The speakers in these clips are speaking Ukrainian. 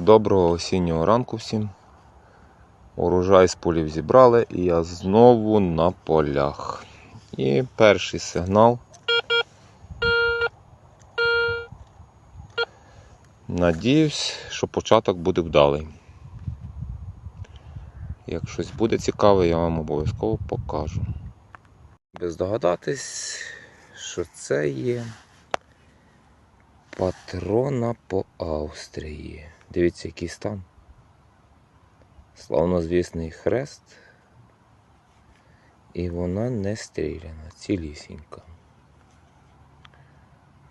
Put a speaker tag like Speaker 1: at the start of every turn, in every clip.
Speaker 1: Доброго осіннього ранку всім. Урожай з полів зібрали і я знову на полях. І перший сигнал. Надіюсь, що початок буде вдалий. Як щось буде цікаве, я вам обов'язково покажу. Ви здогадатись, що це є патрона по Австрії. Дивіться, який стан. Славнозвісний хрест. І вона не стріляна, цілісінька.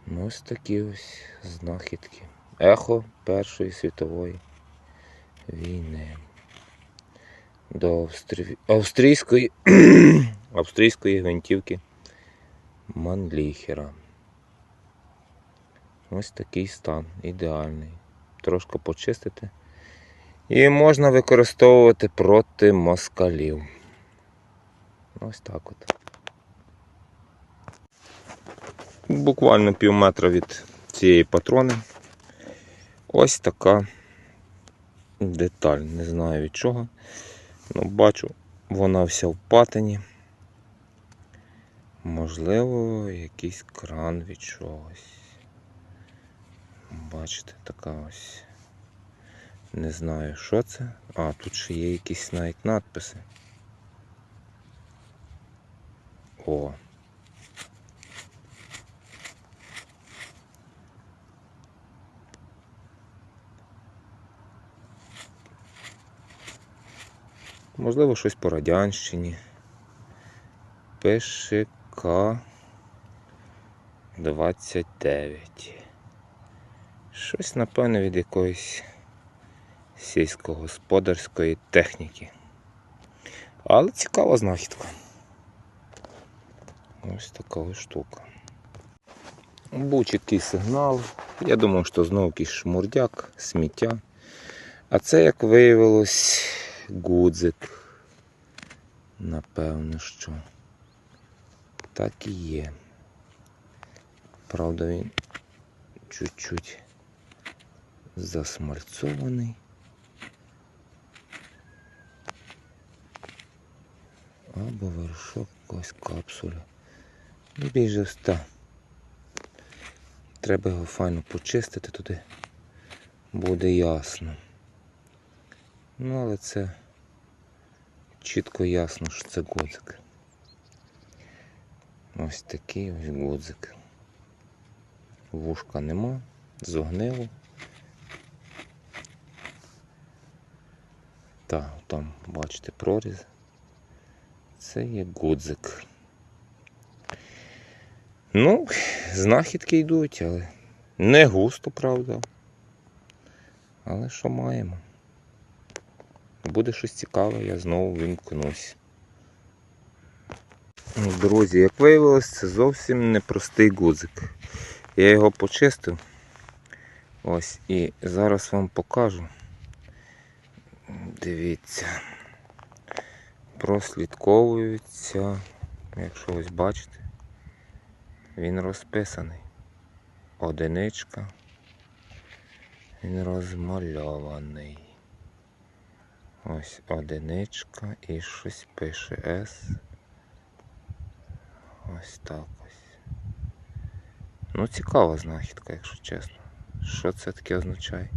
Speaker 1: Ну, ось такі ось знахідки. Ехо Першої світової війни. До австрі... австрійської австрійської гвинтівки Манліхера. Ось такий стан, ідеальний. Трошки почистити. І можна використовувати проти москалів. Ось так от. Буквально пів метра від цієї патрони. Ось така деталь. Не знаю від чого. Ну, бачу, вона вся в патині. Можливо, якийсь кран від чогось. Бачите, така ось. Не знаю, що це. А, тут ще є якісь навіть надписи. О. Можливо, щось по радянщині. ПШК 29. Щось, напевно, від якоїсь сільськогосподарської техніки. Але цікава знахідка. Ось така ось штука. Був чіткий сигнал. Я думав, що знову якийсь шмурдяк, сміття. А це, як виявилось, гудзик. Напевно, що так і є. Правда, він чуть-чуть засмальцований. Або вершок якоїсь капсули. Ну, більше ста. Треба його файно почистити туди. Буде ясно. Ну, але це чітко ясно, що це гудзик. Ось такий ось гудзик. Вушка нема, зогнило. Так, там, бачите, проріз. Це є гудзик. Ну, знахідки йдуть, але не густо, правда. Але що маємо? Буде щось цікаве, я знову вимкнусь. Друзі, як виявилось, це зовсім непростий гудзик. Я його почистив. Ось і зараз вам покажу. Дивіться. Прослідковується, якщо ось бачите, він розписаний. Одиничка. Він розмальований. Ось одиничка і щось пише С. Ось так ось. Ну, цікава знахідка, якщо чесно. Що це таке означає?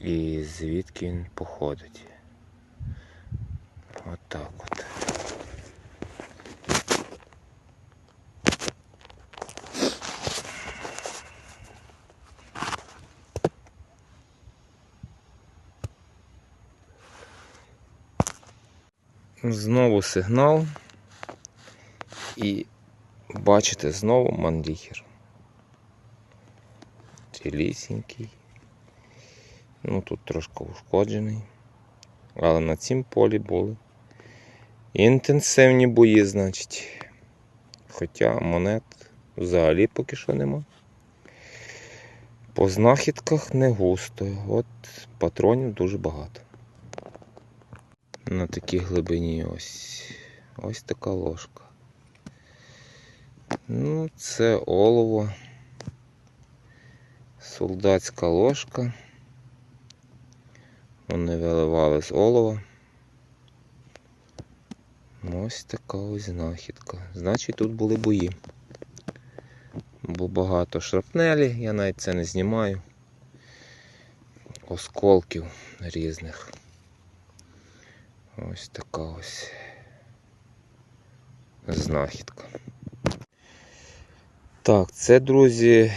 Speaker 1: І звідки він походить? Отак от. Знову сигнал. І бачите, знову мандіхер. Цілісінький. Ну тут трошки ушкоджений. Але на цім полі були інтенсивні бої, значить. Хоча монет взагалі поки що нема. По знахідках не густо. От патронів дуже багато. На такій глибині ось ось така ложка. Ну, це олово. Солдатська ложка. Вони виливали з олова. Ось така ось знахідка. Значить тут були бої. Бо багато шрапнелі, я навіть це не знімаю. Осколків різних. Ось така ось знахідка. Так, це, друзі,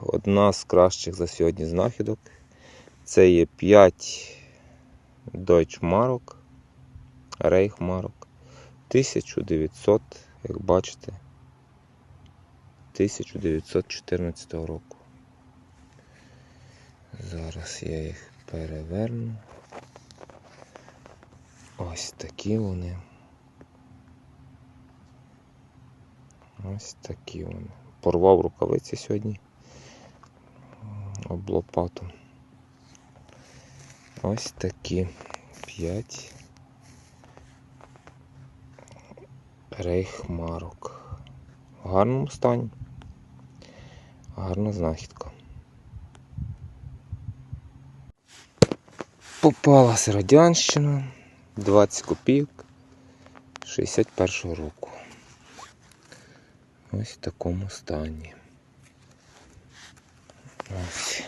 Speaker 1: одна з кращих за сьогодні знахідок. Це є 5 Deutschmark, Reichmark 1900, як бачите, 1914 року. Зараз я їх переверну. Ось такі вони. Ось такі вони. Порвав рукавиці сьогодні. Об. Ось такі 5 рейхмарок. В гарному стані. Гарна знахідка. Попалась радянщина 20 копійок 61 року. Ось в такому стані. Ось.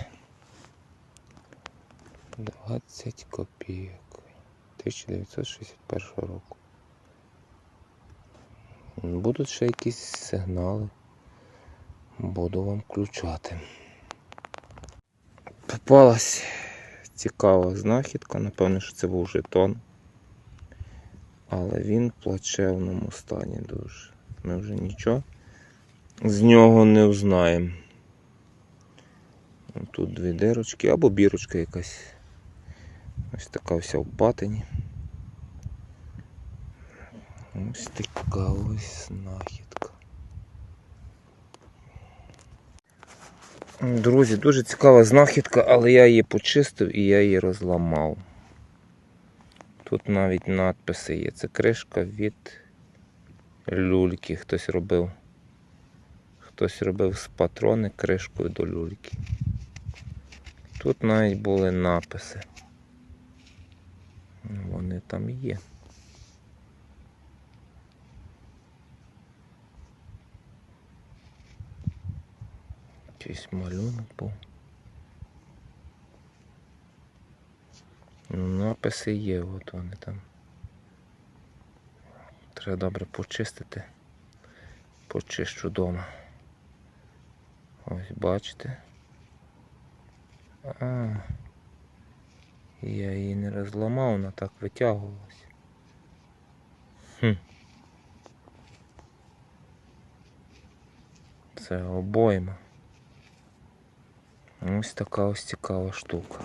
Speaker 1: 20 копійок 1961 року. Будуть ще якісь сигнали. Буду вам включати. Попалась цікава знахідка, напевно, що це був жетон. Але він в плачевному стані дуже. Ми вже нічого з нього не узнаємо. Тут дві дирочки або бірочка якась. Ось така вся в патині. Ось така ось знахідка. Друзі, дуже цікава знахідка, але я її почистив і я її розламав. Тут навіть надписи є. Це кришка від люльки. Хтось робив. Хтось робив з патрони кришкою до люльки. Тут навіть були написи. Вони там є. Якийсь малюнок був. Ну, написи є, от вони там. Треба добре почистити. Почищу вдома. Ось бачите. А, я її не розламав, вона так витягувалась. Хм. Це обойма. Ось така ось цікава штука.